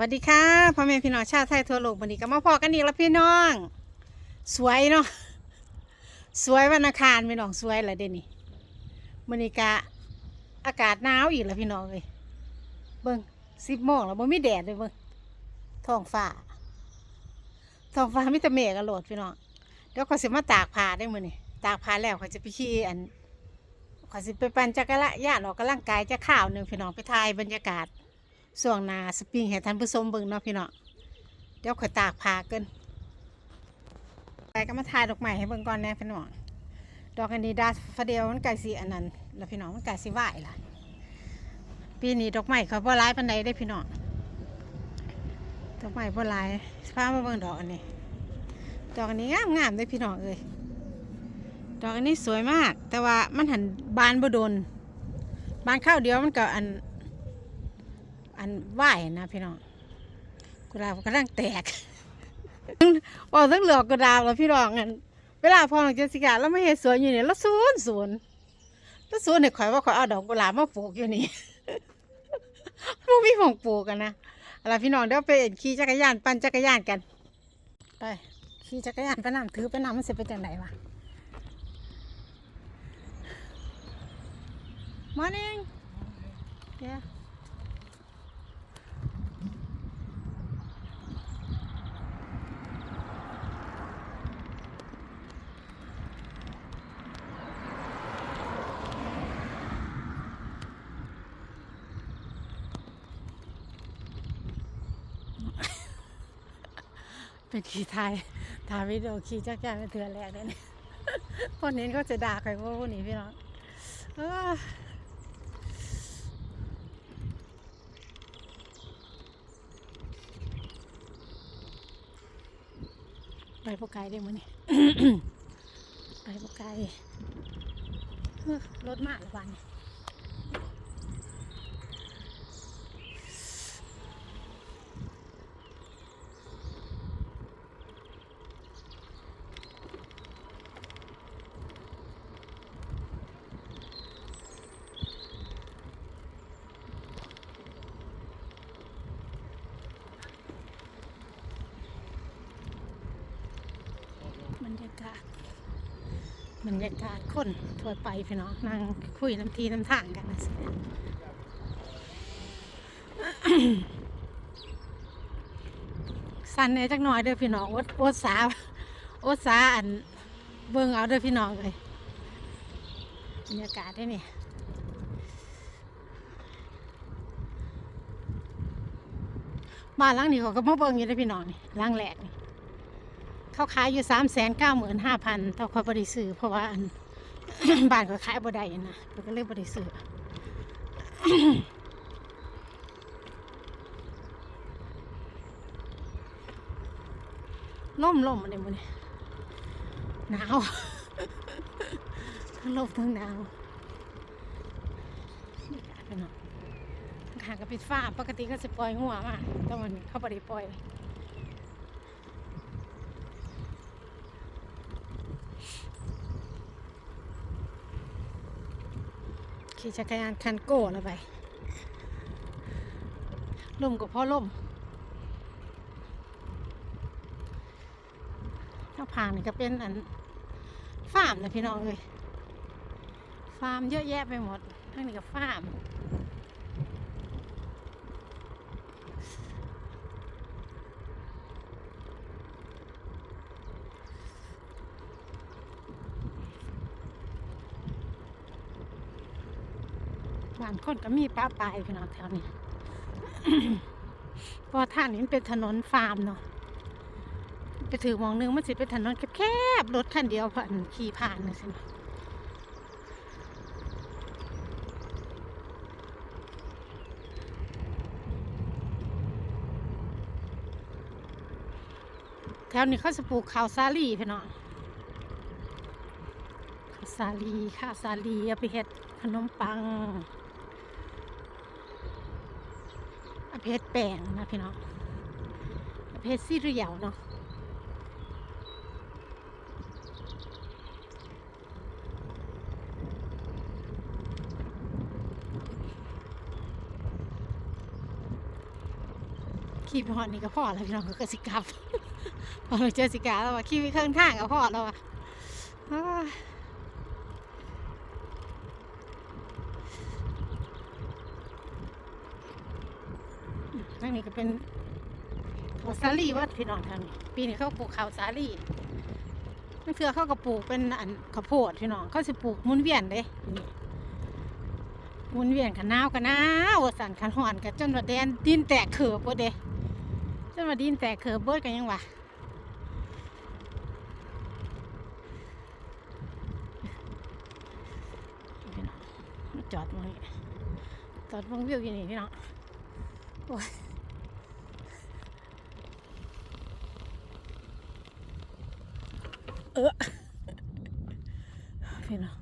วัสดีค่ะพ่อแม่พี่น้องชาวไทยทั่วโลกวันนี้ก็มาพอกันอีกแล้วพี่น้อง สวยเนาะสวยวันอังคารพี่น้องสวยเลยเดนี่วันนี้กะอากาศหนาวอีกแล้วพี่น้องเลยเบิ้งสิบโมงแล้วบ่มีแดดเลยเบิ้งท้องฟ้าท้องฟ้ามีแต่เมฆกันโหลดพี่น้องเดี๋ยวเขาสิมาตากผ้าได้มือนี่ตากผ้าแล้วขาจะไปขี่อันเขาสิไปปั่นจักรยานออกกำลังกายจะข้าวหนึ่งพี่น้องไปถ่ายบรรยากาศ ส่วงนาสปริงให้ท่านผู้ชมเบิ่งเนาะพี่เนาะเดี๋ยวข่อยตากผ้าเกินไปก็มาถ่ายดอกไม้ให้เบิ่งก่อนแน่พี่น้องดอกอันนี้ดาฟาเดียวมันไก่สีอันนั้นแล้วพี่น้องมันไก่สีไหวล่ะ ปีนี้ดอกไม้เขาบ่ร้ายปานใดได้พี่น้องดอกไม้บ่ร้ายพามาเบิ่งดอกอันนี้ ดอกอันนี้งามงามเลยพี่น้องเอ้ยดอกอันนี้สวยมาก แต่ว่ามันหันบานบ่โดนบานข้าวเดียวมันก็อัน อันไหวนะพี่น้องกุหลาบกำลังแตกบอกทั้งเหลือกกุหลาบแล้วพี่น้องอันเวลาพอหลังเจสิกาแล้วไม่เห็นสวนอยู่เนี่ยแล้วสวนสวนแล้วสวนเนี่ยข่อยว่าข่อยเอาดอกกุหลาบมาปลูกอยู่นี่มันมีของปลูกกันนะอะไรพี่น้องเดี๋ยวไปขี่จักรยานปั่นจักรยานกันไปขี่จักรยานไปนำถือไปนำมันจะเป็นจังไหนวะ Morning yeah เป็นขี่ไทยถ่ายวิดีโอขี่จักรยานเป็นเถื่อนแรกเนี่ยคนนี้ก็จะด่าใครพวกนี้พี่น้องไปพวกไกลได้มั้ยนี่ไปพวกไกลเอ้อรถมากละวันนี้ บรรยากาศ บรรยากาศคนทั่วไปพี่น้องนั่งคุยน้ำทีน้ำทางกันนะสิสั้นเนี่ยจักหน่อยเด้อพี่น้องอดอดสาอดสาอันเบิ่งเอาเด้อพี่น้องเลยบรรยากาศได้นี่บ้านหลังนี้เขาก็มาเบิ่งอยู่เด้อพี่น้องนี่หลังแรกนี่ เขาขายอยู่สามแสนเก้าหมื่นห้าพันต่อคอยบริสือเพราะว่าบ้านเขาขายบ่ได้นะเราก็เลยบริสือล่มล่มอะไรมันนี่หนาวทั้งลมทั้งหนาวนี่กาไปเนาะหางก็ปิดฟ้าปกติก็จะปล่อยหัวมาแต่วันนี้เขาบ่ได้ปล่อย ขี่จักรยานคันโก้แล้วไปลมกับพ่อลมถ้าผ่านก็เป็นอันฟาร์มนะพี่น้องเลยฟาร์มเยอะแยะไปหมดทั้งนี้ก็ฟาร์ม คนก็มีป้าปลายพี่น้องแถวนี้เพราะว่าทางนี้เป็นถนนฟาร์มเนาะไปถือมองหนึงมันสิเป็นถนนแคบๆรถคันเดียวผ่านขี่ผ่านนะสินะแถวนี้เขาจะปลูกข้าวสาลีพี่น้องข้าวสาลีข้าวสาลีเอาไปเฮ็ดขนมปัง เอาไปเฮ็ดแป้งนะพี่น้องเอาไปเฮ็ดซีเรียลเนาะขขี่ไปหอดนี่ก็พอแล้วพี่น้องก็สิกลับพอเราเจอสิกาแล้วว่าขี่ไปเครื่องทางก็พอแล้วว่ะอ้ายทาง นี้ก็เป็นข้าวสาลีวัดพี่น้องทางนี้ปีนี้เขาปลูกข้าวสาลีนั่นคือเขาก็ปลูกเป็นอันข้าวโพดพี่น้องเขาสิปลูกมุนเวียนเด้นี่มุนเวียนกันหนาวกันหนาวว่าสั่นกันห่อนกันจนว่าแดนดินแตกเขือบเบิดเดจนว่าดินแตกเขือบเบิดกันยังวะพี่น้องมาจอดตรงนี้จอดมองวิวอยู่นี่พี่น้องโอ้ย เออพี่น้อง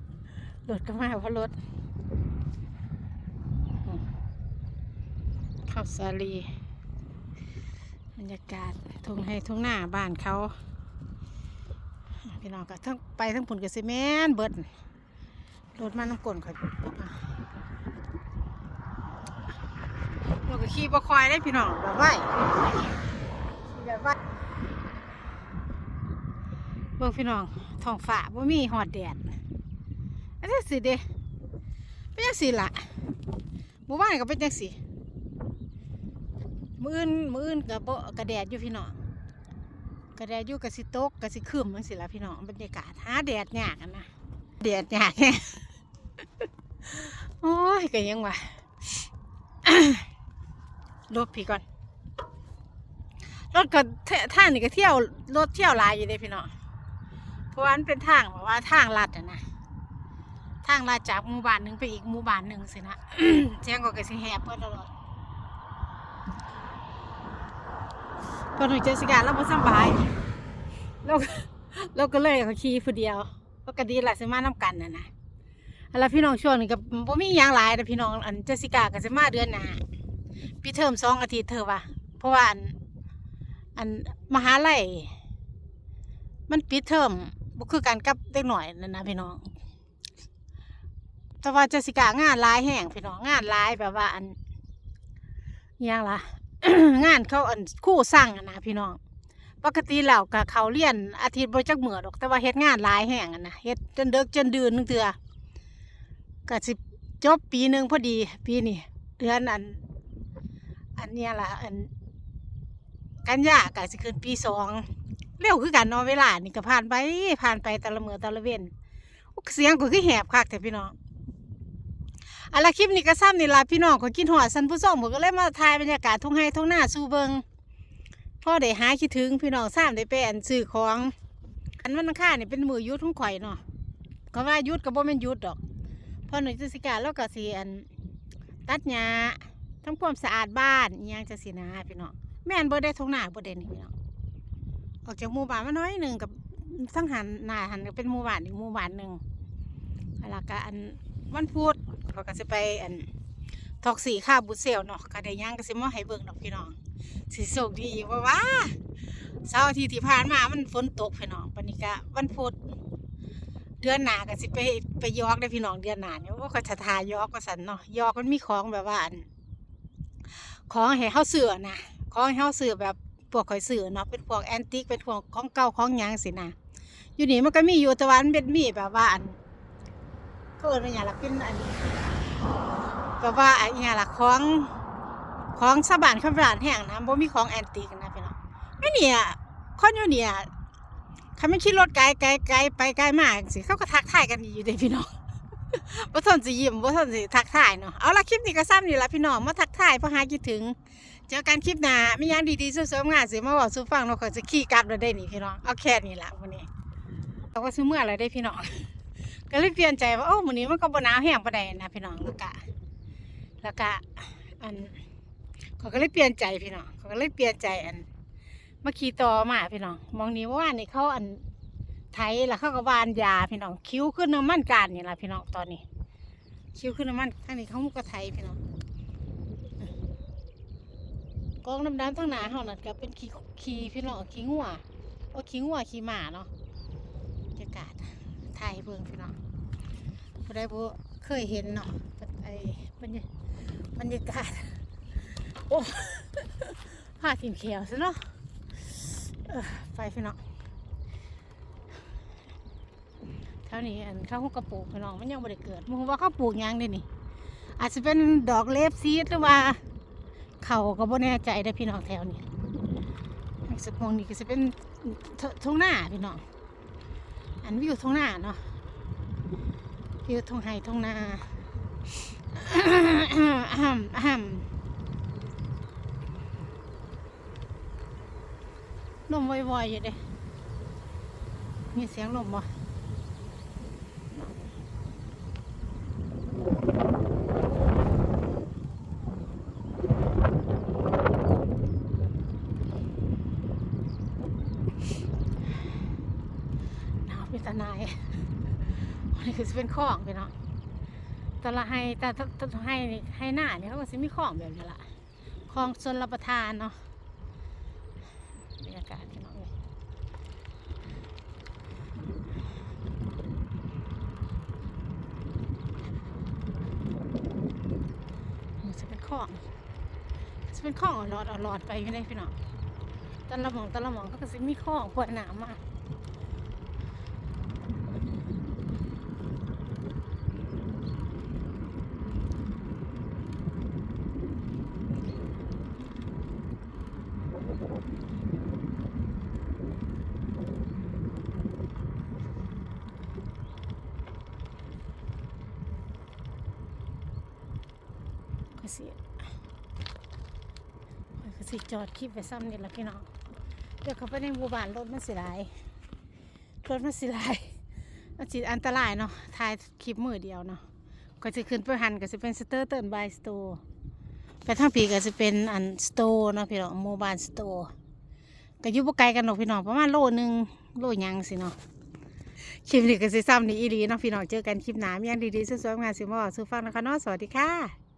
รถก็มาเพราะรถข้าวสาลีบรรยากาศทุ่งให้ทุ่งหน้าบ้านเขาพี่น้องก็ทั้งไปทั้งผุนกับซีเมนเบิดรถมาน้ำกลนข่อยเราก็ขี่บะคอยได้พี่น้องแบบไหวแบบไหว เบิ่งพี่น้องท้องฟ้าบ่มีหอดแดดอันนี้สิเด้เป็นจังซี่ล่ะหมู่บ้านก็เป็นจังซี่มื้ออื่นมื้ออื่นก็บ่ก็แดดอยู่พี่น้องก็แดดอยู่ก็สิตกก็สิครึ้มจังซี่ล่ะพี่น้องบรรยากาศหาแดดยากนะแดดยากแฮะโอ้ยก็ยังว่าลบพี่ก่อนรถก็ท่างนี่ก็เที่ยวรถเที่ยวลายอยู่เด้พี่น้อง ราะว่ามันเป็นทางแบบว่าทางลัดอะนะทางลัดจากหมู่บ้านหนึ่งไปอีกหมู่บ้านหนึ่งสินะ เสียงก็กระสิแหบเพื่อนตลอดพอหนูเจอสิการเราบ่สบายเราเราก็เลยเขาขี่ผู้เดียวเราก็ดีหละสิมาน้ำกันนะนะแล้วพี่น้องช่วงนี้ก็บ่มีหยังหลายแต่พี่น้องอันเจสิกาก็จะมาเดือนหน้าปีเทอมสองอาทิตย์เธอว่ะเพราะว่าอันอันมหาลัยมันปิดเทอม บ่คือกันกับเด็กหน่อยนั่นนะพี่น้อง แต่ว่าเจสิกางานหลายแห่งพี่น้องงานหลายแบบว่าอันยังล่ะ งานเขาอันคู่สั่งนะพี่น้อง ปกติแล้วก็เขาเรียนอาทิตย์บ่จักมื้อดอก แต่ว่าเฮ็ดงานหลายแห่งอะนะเฮ็ดจนเดึกจนดื่นนึงเทื่อก็สิจบปีหนึ่งพอดี ปีนี้เดือนอัน อันเนี้ยล่ะอันกันยาก็สิขึ้นปีสอง เร็วคือกันเนาะเวลานี่ก็ผ่านไปผ่านไปแต่ละมือแต่ละเว้นเสียงก็คือแหบคักแต่พี่น้องอะละคลิปนี้ก็ซ้ำนี่ละพี่น้องก็กินหอดสันผู้ส่งผมก็เลยมาถ่ายบรรยากาศทุ่งไห้ทุ่งหน้าสู่เบิงพ่อได้หาคิดถึงพี่น้องซ้ำได้ไปอันซื้อของ อันวันอังคารนี่เป็นมือยุดทุ่งข่อยเนาะก็ว่ายุดก็บ่แม่นยุดดอกพอหน่วยราชการแล้วก็สิอันตัดหญ้าทำความสะอาดบ้านยังจะสินะพี่น้องแม่นบ่ได้ทุ่งหน้าบ่ได้นี่พี่น้อง ออกจากหมู่บ้านมาน้อยหนึ่งกับทั้งหันหน้าหันก็เป็นหมู่บ้านอีกหมู่บ้านหนึ่งแล้วก็อันวันพุธเขาก็จะไปอันทอกสีข้าบุเซลเนาะก็ได้ย่างก็สิมาให้เบิ่งดอกพี่น้องสิโชคดีว่าว่าเสาร์อาทิตย์ที่ผ่านมามันฝนตกพี่น้องปนนี้ก็วันพุธเดือนหนาก็สิไปไปยอกได้พี่น้องเดือนหนาเนี่ยว่าก็จะทายอกก็สันเนาะยอกมันมีของแบบว่าอันของให้เฮาเสือนะของให้เฮาเสือแบบ พวกข่อยซื้อเนาะเป็นพวกแอนติกเป็นพวกของเก่าของหยังสินะอยู่นี่มันก็มีอยู่แต่ว่ามันเป็นมีแบบว่าอันก็เอิ้นว่าหยังล่ะเป็นอันแบบว่าอันหยังล่ะของของสะบานคำรานแห้งนะบ่มีของแอนติกนะพี่น้องไอ้เนี่ยคนอยู่เนี่ยคันไม่ขี่รถไกลไกลไกลไปไกลมากสิเขาก็ทักทายกันอยู่เด้พี่น้อง บ่ทนสิยิ้มบ่ทนสิทักทายเนาะ เอาละคลิปนี้ก็ซ้ำนี่ละพี่น้อง มาทักทายเพราะหาคิดถึง เจอกันคลิปหน้ามีหยังดีๆสวยๆงานสิมาบอกสู่ฟังเราะก็จะขี่กลับเราได้นี่พี่น้อง เอาแค่นี้ละวันนี้เราก็ซื้อเมื่อไรได้พี่น้อง ก็เลยเปลี่ยนใจว่าโอ้วันนี้มันก็บ่หนาวแห้งปานใดนะพี่น้อง แล้วก็แล้วก็อันเขาก็เลยเปลี่ยนใจพี่น้องเขาก็เลยเปลี่ยนใจอันมาขี่ต่อมาพี่น้องมองนี้ว่านี่เขาอัน ไทยแล้วเขาก็วานยาพี่น้องคิ้วขึ้นน้ำมันการนี่ละพี่น้องตอนนี้ คิ้วขึ้นน้ำมันข้างนี้เขามุกกระไทยพี่น้องกองน้ำดำทั้งหนาเฮานั่นก็เป็นขี้ขี้พี่น้องขี้งัวโอ้ขี้งัวขี้หมาเนาะบรรยากาศถ่ายให้เบิ่งพี่น้องผู้ใดบ่เคยเห็นเนาะไอ้บรรยบรรยากาศโอ้พาาทีมเขียวซะเนาะไฟพี่น้องเท่านี้อันเข้าหุกกระปลูกพี่น้องมันยังไม่ได้เกิดมึงว่าเขาปลูกยังเด้นี่ อาจจะเป็นดอกเลฟซีดหรือว่าเขาก็บ่แน่ใจได้พี่น้องแถวนี้สักงนี่ก็จะเป็นททุ่งหน้าพี่น้องอันวิวทุ่งหน้าเนาะวิวทุ่งไห่ทุ่งนาอ่ำอ่ำลมวอยๆอยู่เด้มีเสียงลมบ่หนาวเป็นตาหนาย อันนี้ คือสิเป็นข้องพี่น้องแต่ละให้แต่ถ้าให้ให้หน้าเนี่ยเขาก็สิมีข้องแบบนี้ละคลองชนรับประทานเนาะบรรยากาศพี่น้องเลยมันจะเป็นข้องจะเป็นข้องอาหลอดเอาหลอดไปไม่ได้พี่น้องต่ละหมองต่ละหมองเขาก็สิมีข้องปวดหนามากสิก็ สิจอดคลิปไปซ้ำนี่ละพี่น้องเดี๋ยวเขาไปในหมู่บ้านรถมันสิหลายรถมันสิหลายมันสิอันตรายเนาะถ่ายคลิปมือเดียวเนาะก็จะขึ้นไปหันก็จะเป็นสเตอร์เติร์นบายสโตร์ไปทางปีก็จะเป็นอันสโตร์เนาะพี่น้องหมู่บ้านสโตร์ก็อยู่บ่ไกลกันหรอกพี่น้องประมาณโลนึงโลยังสิเนาะคลิปนี้ก็สิซ้ำนี่อีหลีเนาะพี่น้องเจอกันคลิปหน้ามีอย่างดีๆสวยๆงานสิมาบอกสู่ฟังนะคะเนาะสวัสดีค่ะ